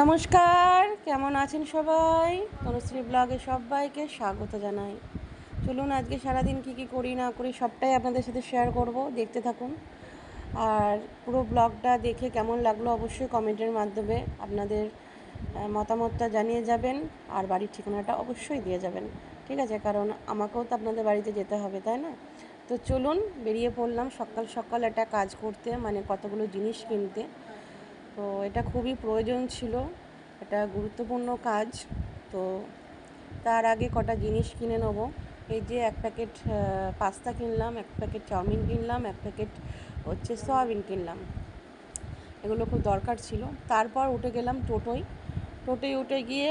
নমস্কার, কেমন আছেন সবাই? তনুশ্রী ব্লগে সবাইকে স্বাগত জানাই। চলুন আজকে সারাদিন কী কী করি, না করি, সবটাই আপনাদের সাথে শেয়ার করব, দেখতে থাকুন। আর পুরো ব্লগটা দেখে কেমন লাগল অবশ্যই কমেন্টের মাধ্যমে আপনাদের মতামতটা জানিয়ে যাবেন, আর বাড়ির ঠিকানাটা অবশ্যই দিয়ে যাবেন। ঠিক আছে, কারণ আমাকেও তো আপনাদের বাড়িতে যেতে হবে, তাই না? তো চলুন বেরিয়ে পড়লাম সকাল সকাল একটা কাজ করতে মানে কতগুলো জিনিস কিনতে। তো এটা খুবই প্রয়োজন ছিল এটা গুরুত্বপূর্ণ কাজ। তো তার আগে কটা জিনিস কিনে নেব। এই যে এক প্যাকেট পাস্তা কিনলাম, এক প্যাকেট চাউমিন কিনলাম, এক প্যাকেট হচ্ছে সয়াবিন কিনলাম। এগুলো খুব দরকার ছিল। তারপর উঠে গেলাম টোটোয়। টোটোয় উঠে গিয়ে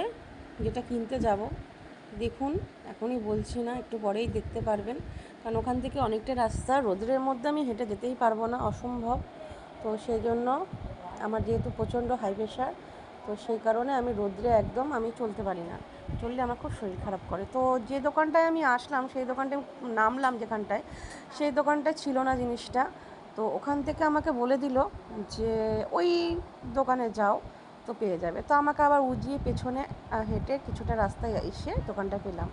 যেটা কিনতে যাব, দেখুন, এখনই বলছি না, একটু পরেই দেখতে পারবেন। কারণ ওখান থেকে অনেকটা রাস্তা রোদ্রের মধ্যে আমি হেঁটে যেতেই পারব না, অসম্ভব। তো সেই জন্য আমার যেহেতু প্রচণ্ড হাই প্রেশার তো সেই কারণে আমি রোদ্রে একদম আমি চলতে পারি না। চললে আমার খুব শরীর খারাপ করে। তো যে দোকানটায় আমি আসলাম, সেই দোকানটায় নামলাম যেখানটায়, সেই দোকানটায় ছিল না জিনিসটা। তো ওখান থেকে আমাকে বলে দিল যে, ওই দোকানে যাও, তো পেয়ে যাবে। তো আমাকে আবার উজিয়ে পেছনে হেঁটে কিছুটা রাস্তায় এসে দোকানটা পেলাম।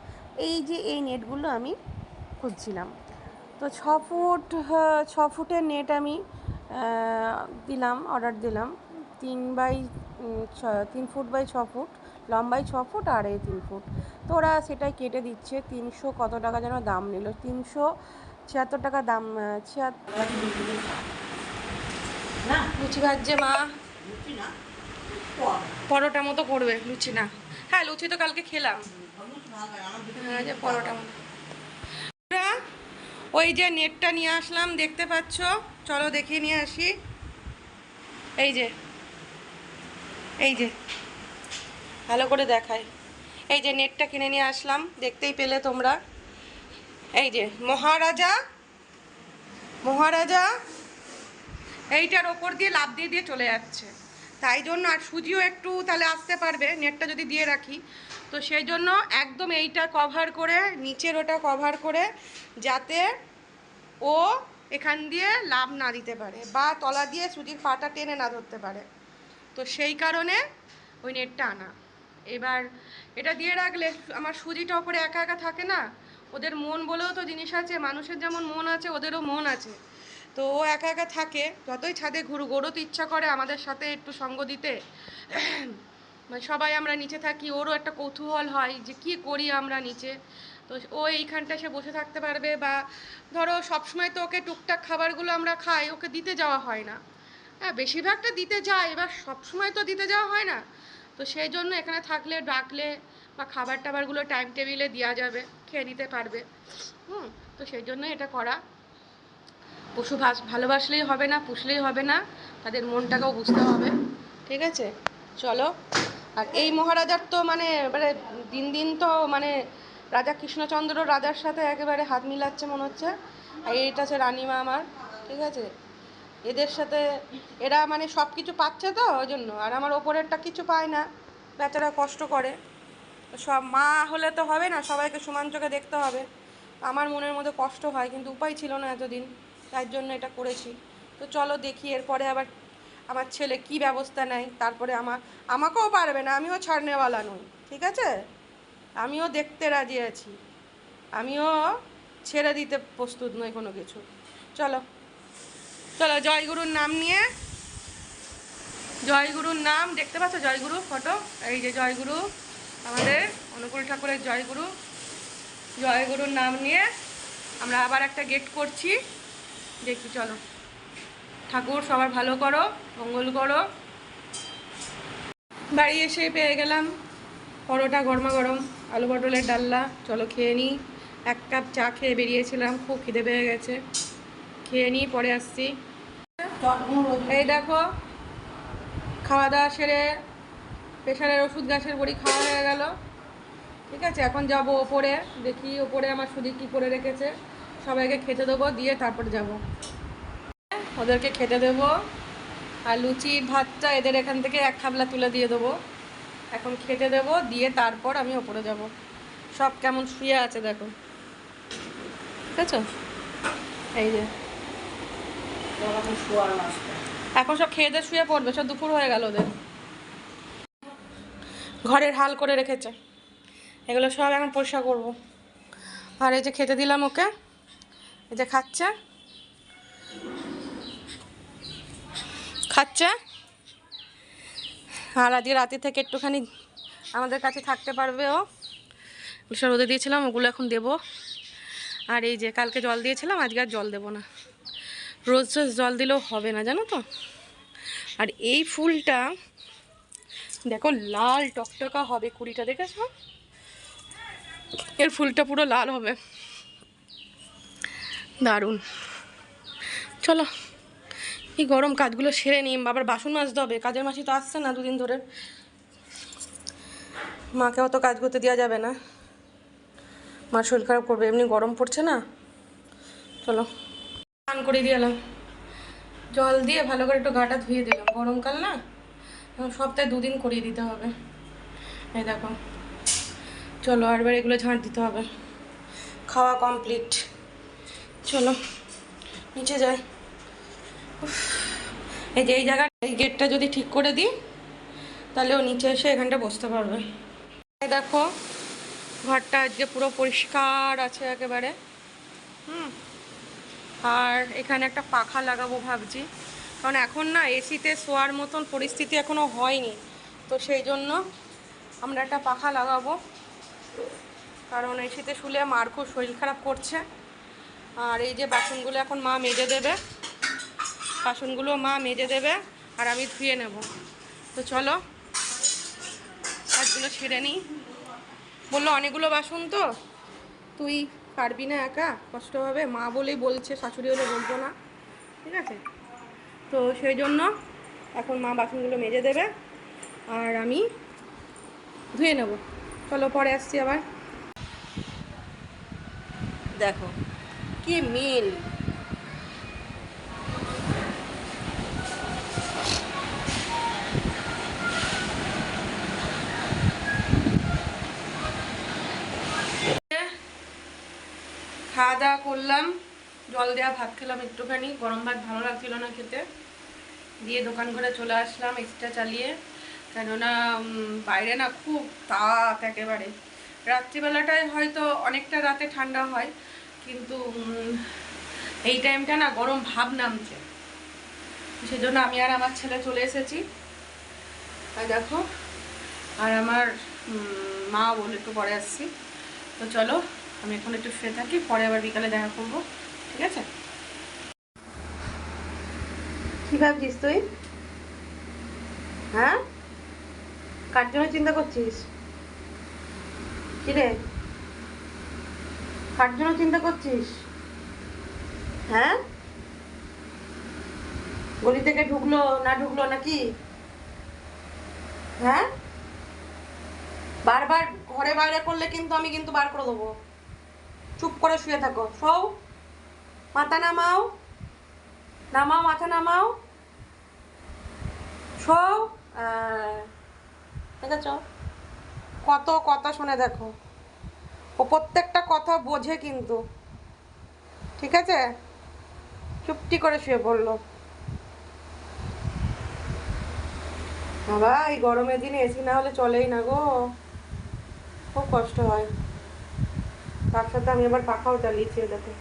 এই যে এই নেটগুলো আমি খুঁজছিলাম। তো ছ ফুট ছ ফুটের নেট আমি দিলাম অর্ডার দিলাম। তিন বাই ছ- তিন ফুট বাই ছ ফুট লম্বাই ছ ফুট আর এই তিন ফুট। তো ওরা সেটাই কেটে দিচ্ছে তিনশো কত টাকা যেন দাম নিল। তিনশো ছিয়াত্তর টাকা দাম ছিয়াত্তর না লুচি ভাজছে মা। না পরোটা মতো করবে লুচি না। হ্যাঁ লুচি তো কালকে খেলাম। হ্যাঁ যে পরোটা মতো। ওই যে নেটটা নিয়ে আসলাম, দেখতে পাচ্ছ? চলো দেখে নিয়ে আসি। এই যে। এই যে। ভালো করে দেখাই। এই যে নেটটা কিনে নিয়ে আসলাম, দেখতেই পেলে তোমরা। এই যে, মহারাজা। মহারাজা। এইটার ওপর দিয়ে লাভ দিয়ে দিয়ে চলে যাচ্ছে। তাই জন্য আর সুজিও একটু তাহলে আসতে পারবে, নেটটা যদি দিয়ে রাখি। তো সেই জন্য একদম এইটা কভার করে, নিচের ওটা কভার করে, যাতে ও এখান দিয়ে লাভ না দিতে পারে বা তলা দিয়ে সুজির পাটা টেনে না ধরতে পারে। তো সেই কারণে ওই নেটটা আনা। এবার এটা দিয়ে রাখলে আমার সুজিটা ওপরে একা একা থাকে না, ওদের মন বলেও তো জিনিস আছে, মানুষের যেমন মন আছে, ওদেরও মন আছে। তো ও একা একা থাকে, যতই ছাদে ওরও তো ইচ্ছা করে আমাদের সাথে একটু সঙ্গ দিতে। মানে সবাই আমরা নিচে থাকি, ওরও একটা কৌতূহল হয় যে কি করি আমরা নিচে। তো ও এইখানটা সে বসে থাকতে পারবে বা ধরো সবসময় তো ওকে টুকটাক খাবারগুলো আমরা খাই, ওকে দিতে যাওয়া হয় না। হ্যাঁ বেশিরভাগটা দিতে যায়, এবার সবসময় তো দিতে যাওয়া হয় না। তো সেই জন্য এখানে থাকলে, ডাকলে বা খাবার টাবারগুলো টাইম টেবিলে দেওয়া যাবে, খেয়ে নিতে পারবে। হুম, তো সেই জন্য এটা করা। পশু ভালোবাসলেই হবে না, পুষলেই হবে না, তাদের মনটাকেও বুঝতে হবে। ঠিক আছে? চলো। আর এই মহারাজার তো মানে এবারে দিন দিন তো মানে রাজা কৃষ্ণচন্দ্র রাজার সাথে একেবারে হাত মিলাচ্ছে মনে হচ্ছে। আর এইটা হচ্ছে রানীমা আমার, ঠিক আছে? এদের সাথে এরা মানে সব কিছু পাচ্ছে তো ওই জন্য, আর আমার ওপরেরটা কিছু পায় না, বেচারা কষ্ট করে। সব মা হলে তো হবে না, সবাইকে সমান চোখে দেখতে হবে। আমার মনের মধ্যে কষ্ট হয়, কিন্তু উপায় ছিল না এতদিন, তাই জন্য এটা করেছি। তো চলো দেখি, এরপরে আবার আমার ছেলে কি ব্যবস্থা নেয়? তারপরে আমার আমাকেও পারবে না, আমিও ছাড়নেওয়ালা নই, ঠিক আছে? আমিও দেখতে রাজি আছি। আমিও ছেড়ে দিতে প্রস্তুত নই কোনো কিছু। চলো চলো জয়গুরুর নাম নিয়ে। জয়গুরুর নাম, দেখতে পাচ্ছ জয়গুরু ফটো? এই যে জয়গুরু, আমাদের অনুকূল ঠাকুরের জয়গুরু। জয়গুরুর নাম নিয়ে আমরা আবার একটা গেট করছি। দেখি, চলো। ঠাকুর সবার ভালো করো, মঙ্গল করো। বাড়ি এসে পেয়ে গেলাম পরোটা গরমা গরম, আলু পটলের ডাল্লা চলো খেয়ে নিই এক কাপ চা খেয়ে বেরিয়েছিলাম, খুব খিদে পেয়ে গেছে। খেয়ে নিই পরে আসছি। এই দেখো খাওয়া দাওয়া সেরে প্রেশারের ওষুধ গ্যাসের বড়ি খাওয়া হয়ে গেল। ঠিক আছে, এখন যাব ওপরে, দেখি ওপরে আমার সুদি কী করে রেখেছে। সবাইকে খেতে দেবো, দিয়ে তারপর যাব। ওদেরকে খেতে দেবো। আর লুচি, ভাতটা এদের এখান থেকে এক খাবলা তুলে দিয়ে দেবো। এখন খেতে দেবো, দিয়ে তারপর আমি ওপরে যাব। সব কেমন শুয়ে আছে দেখো। ঠিক আছে এই যে। এখন এখন সব খেয়ে দিয়ে শুয়ে পড়বে, সব দুপুর হয়ে গেল ওদের। ঘরের হাল করে রেখেছে। এগুলো সব এখন পরিষ্কার করব। আর এই যে খেতে দিলাম ওকে, এই যে খাচ্ছে। খাচ্ছে। আর আজকে রাতে থেকে একটুখানি আমাদের কাছে থাকতে পারবে ও। সব রোদে দিয়েছিলাম, ওগুলো এখন দেবো। আর এই যে কালকে জল দিয়েছিলাম, আজকে আর জল দেবো না। রোজ রোজ জল দিলেও হবে না, জানো তো? আর এই ফুলটা, দেখো লাল টকটকা হবে কুড়িটা, দেখেছ? এর ফুলটা পুরো লাল হবে। দারুণ। চলো। এই গরম কাজগুলো সেরে নিই আবার বাসন মাজতে হবে, কাজের মাসি তো আসছে না দুদিন ধরে। মাকে অত কাজ করতে দেওয়া যাবে না। মার শরীর খারাপ করবে, এমনি গরম পড়ছে না। চলো, স্নান করে দিয়ে এলাম। জল দিয়ে ভালো করে একটু গাটা ধুয়ে দিলাম। গরমকাল না সপ্তাহে দুদিন করিয়ে দিতে হবে। এই দেখো, চলো আর এবার এগুলো ঝাঁট দিতে হবে। খাওয়া কমপ্লিট। চলো, নিচে যাই। এই যে, এই জায়গা, এই গেটটা যদি ঠিক করে দিই, তাহলে ও নিচে এসে এখানটা বসতে পারবে। দেখো, ঘরটা আজকে পুরো পরিষ্কার আছে একেবারে। হুম। আর এখানে একটা পাখা লাগাবো ভাবছি। কারণ এখন না, এসিতে শোয়ার মতন পরিস্থিতি এখনও হয়নি। তো সেই জন্য আমরা একটা পাখা লাগাবো। কারণ এসিতে শুলে মার খুব শরীর খারাপ করছে। আর এই যে বাসনগুলো এখন মা মেজে দেবে। বাসনগুলো মা মেজে দেবে আর আমি ধুয়ে নেব। তো চলো, কাজগুলো ছেড়ে নিই। বলল, অনেকগুলো বাসন তো? তুই পারবি না একা? কষ্ট হবে? মা বলেই বলছে, শাশুড়ি হলে বলতো না। ঠিক আছে? তো সেই জন্য এখন মা বাসনগুলো মেজে দেবে আর আমি ধুয়ে নেব। চলো, পরে আসছি আবার। দেখো, কি মিল। খাওয়া দাওয়া করলাম, জল দেওয়া ভাত খেলাম একটুখানি, গরম ভাত ভালো লাগছিল না খেতে। দিয়ে দোকান ঘরে চলে আসলাম এক্সট্রা চালিয়ে। কেননা বাইরে না খুব তাপ একেবারে। রাত্রিবেলাটায় হয়তো অনেকটা রাতে ঠান্ডা হয়, কিন্তু এই টাইমটা না গরম ভাব নামছে। সেজন্য আমি আর আমার ছেলে চলে এসেছি। আর দেখো, আর আমার মা বলে একটু পরে আসছি। তো চলো আমি এখন একটু শুয়ে থাকি, পরে আবার বিকালে দেখা করব, ঠিক আছে? কি ভাবছিস তুই? হ্যাঁ? কার জন্য চিন্তা করছিস? কি রে কার জন্য চিন্তা করছিস? হ্যাঁ? গলি থেকে ঢুকলো না ঢুকলো নাকি? হ্যাঁ? বারবার ঘরে বাইরে করলে কিন্তু আমি কিন্তু বার করে দেবো। চুপ করে শুয়ে থাকো। সৌ মাথা নামাও নামাও, মাথা নামাও। সৌ দেখেছ? কত কথা শুনে দেখো। ও প্রত্যেকটা কথা বোঝে কিন্তু। ঠিক আছে? চুপটি করে শুয়ে পড়ল। বাবা, এই গরমের দিনে এসি না হলে চলেই না গো। খুব কষ্ট হয়। তার সাথে আমি আবার পাখাও চালিয়েছি দেখো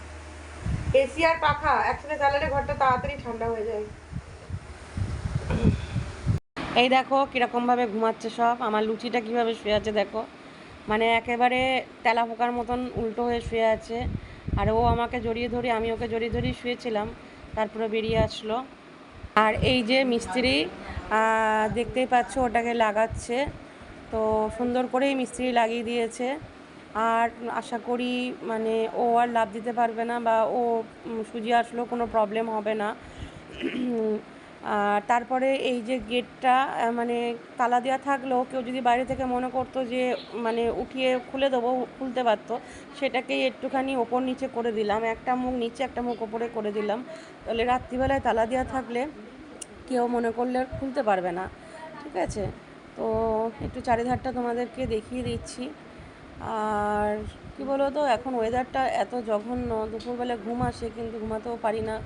এসি আর পাখা একসাথে চালালে ঘরটা তাড়াতাড়ি ঠান্ডা হয়ে যায়। এই দেখো কিরকমভাবে ঘুমাচ্ছে সব, আমার লুচিটা কীভাবে শুয়ে আছে দেখো। মানে একেবারে তেলা পোকার মতন উল্টো হয়ে শুয়ে আছে। আর ও আমাকে জড়িয়ে ধরে, আমি ওকে জড়িয়ে ধরেই শুয়েছিলাম, তারপরে বেরিয়ে আসলো। আর এই যে মিস্ত্রি দেখতেই পাচ্ছ ওটাকে লাগাচ্ছে। তো সুন্দর করেই মিস্ত্রি লাগিয়ে দিয়েছে। আর আশা করি মানে ও আর লাভ দিতে পারবে না বা ও সুজি আসলেও কোনো প্রবলেম হবে না। আর তারপরে এই যে গেটটা মানে তালা দেওয়া থাকলেও কেউ যদি বাইরে থেকে মনে করতো যে মানে উঠিয়ে খুলে দেবো, খুলতে পারতো সেটাকেই একটুখানি ওপর নিচে করে দিলাম। একটা মুখ নিচে, একটা মুখ ওপরে করে দিলাম। তাহলে রাত্রিবেলায় তালা দেওয়া থাকলে কেউ মনে করলে খুলতে পারবে না। ঠিক আছে? তো একটু চারিধারটা তোমাদেরকে দেখিয়ে দিচ্ছি। আর কি বলো তো এখন ওয়েদারটা এত জঘন্য, দুপুরবেলা ঘুম আসে কিন্তু ঘুমাতেও পারি না,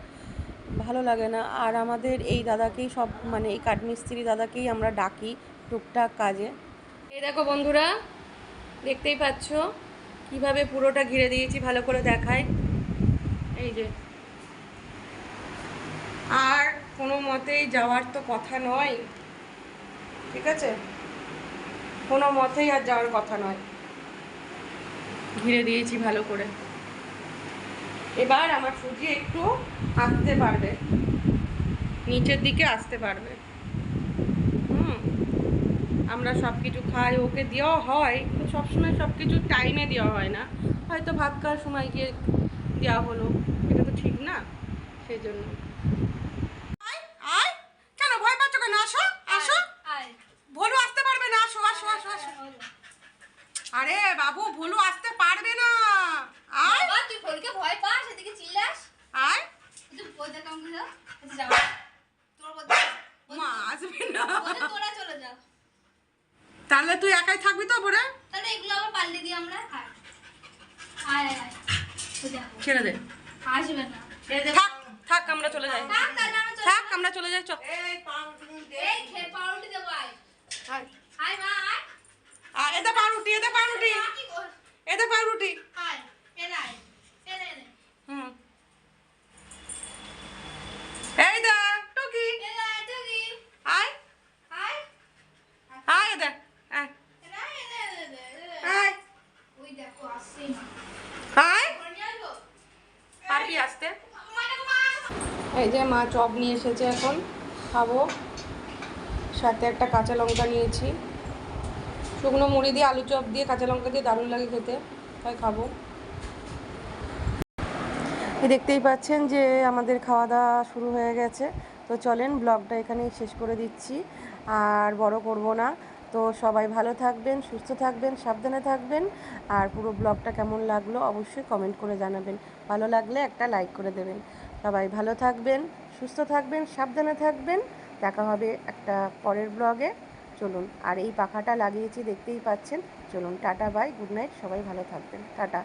ভালো লাগে না। আর আমাদের এই দাদাকেই সব মানে এই কাঠমিস্ত্রি দাদাকেই আমরা ডাকি টুকটাক কাজে। এই দেখো বন্ধুরা, দেখতেই পাচ্ছ কীভাবে পুরোটা ঘিরে দিয়েছি ভালো করে দেখায়। এই যে। আর কোনো মতেই যাওয়ার তো কথা নয়, ঠিক আছে? কোনো মতেই আর যাওয়ার কথা নয়। ঘিরে দিয়েছি ভালো করে। এবার আমার সুজি একটু আসতে পারবে। নিচের দিকে আসতে পারবে। হুম, আমরা সব কিছু খাই, ওকে দেওয়া হয়, কিন্তু সবসময় সব কিছু টাইমে দেওয়া হয় না। হয়তো ভাত খাওয়ার সময় গিয়ে দেওয়া হলো। এটা তো ঠিক না, সেই জন্য আয় আয় কেন ভয় পাচ্ছ কেন আসো আসো ভোলু আসতে পারবে না আসো আসো আসো আসো আরে বাবু ভোলু আসতে পারবে না আয় বাবা, তুই ভোরকে ভয় পাস এদিকে চিল্লাস আয় তুই বইতে কাম করে দাও আচ্ছা যাও তোর বলতে মা আসবে না বলতে তোরা চলে যা তাহলে তুই একাই থাকবি তো পরে তাহলে এগুলো আবার পাল্টে দিই আমরা আয় আয় আয় আয় ও দেখো ছেড়ে দে। আসবে না। থাক থাক আমরা চলে যাই। থাক আমরা চলে যাই। চল এতে পাউরুটি এতে পাউরুটি এতে পাউরুটি এই দা টুকি। আয় আয়। আয়। আয় ওই দেখো আসছে না আয় ঘরে নিয়ে আসব পারবি আসতে মা দেখো মা আসো। এই যে মা চপ নিয়ে এসেছে এখন, খাব। সাথে একটা কাঁচা লঙ্কা নিয়েছি। শুকনো মুড়ি দিয়ে আলু চপ দিয়ে কাঁচা লঙ্কা দিয়ে দারুণ লাগে খেতে, তাই খাব। দেখতেই পাচ্ছেন যে আমাদের খাওয়া দাওয়া শুরু হয়ে গেছে। তো চলেন ব্লগটা এখানেই শেষ করে দিচ্ছি। আর বড় করব না। তো সবাই ভালো থাকবেন, সুস্থ থাকবেন, সাবধানে থাকবেন। আর পুরো ব্লগটা কেমন লাগল অবশ্যই কমেন্ট করে জানাবেন। ভালো লাগলে একটা লাইক করে দেবেন। সবাই ভালো থাকবেন, সুস্থ থাকবেন, সাবধানে থাকবেন। দেখা হবে একটা পরের ব্লগে। চলুন, আর এই পাখাটা লাগিয়েছি, দেখতেই পাচ্ছেন। চলুন, টাটা, বাই, গুড নাইট, সবাই ভালো থাকবেন। টাটা।